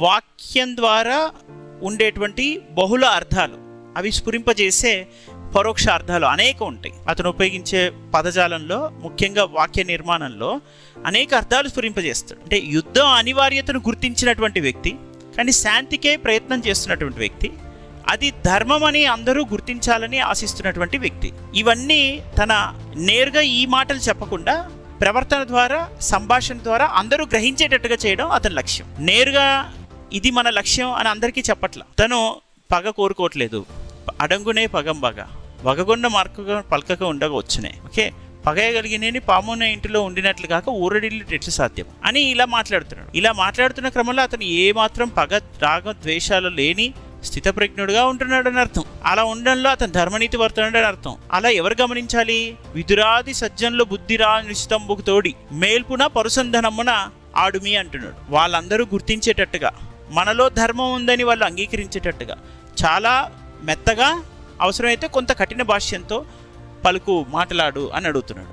వాక్యం ద్వారా ఉండేటువంటి బహుళ అర్థాలు. అవి స్ఫురింపజేసే పరోక్ష అర్థాలు అనేక ఉంటాయి. అతను ఉపయోగించే పదజాలంలో ముఖ్యంగా వాక్య నిర్మాణంలో అనేక అర్థాలు స్ఫురింపజేస్తాడు. అంటే యుద్ధం అనివార్యతను గుర్తించినటువంటి వ్యక్తి కానీ శాంతికే ప్రయత్నం చేస్తున్నటువంటి వ్యక్తి అది ధర్మం అని అందరూ గుర్తించాలని ఆశిస్తున్నటువంటి వ్యక్తి. ఇవన్నీ తన నేరుగా ఈ మాటలు చెప్పకుండా ప్రవర్తన ద్వారా సంభాషణ ద్వారా అందరూ గ్రహించేటట్టుగా చేయడం అతని లక్ష్యం. నేరుగా ఇది మన లక్ష్యం అని అందరికీ చెప్పట్లా. తను పగ కోరుకోవట్లేదు. అడంగునే పగంబగ వగగొండ మార్కగా పలకక ఉండగొచ్చునే ఓకే? పగయగలిగినని పామున ఇంటిలో ఉండినట్లు కాక ఊరడిల్లు ఎట్లు సాధ్యం? అని ఇలా మాట్లాడుతున్నాడు. ఇలా మాట్లాడుతున్న క్రమంలో అతను ఏ మాత్రం పగ రాగ ద్వేషాలు లేని స్థితప్రజ్ఞుడుగా ఉంటున్నాడని అర్థం. అలా ఉండడంలో అతను ధర్మనీతి వర్తనాడని అర్థం. అలా ఎవరు గమనించాలి? విదురాది సజ్జనులు బుద్ధిరా నిశితంబుకు తోడి. మేల్పున పరుసంధనమున ఆడుమి అంటున్నాడు. వాళ్ళందరూ గుర్తించేటట్టుగా. మనలో ధర్మం ఉందని వాళ్ళు అంగీకరించేటట్టుగా. చాలా మెత్తగా అవసరమైతే కొంత కఠిన భాష్యంతో పలుకు మాట్లాడు అని అడుగుతున్నాడు.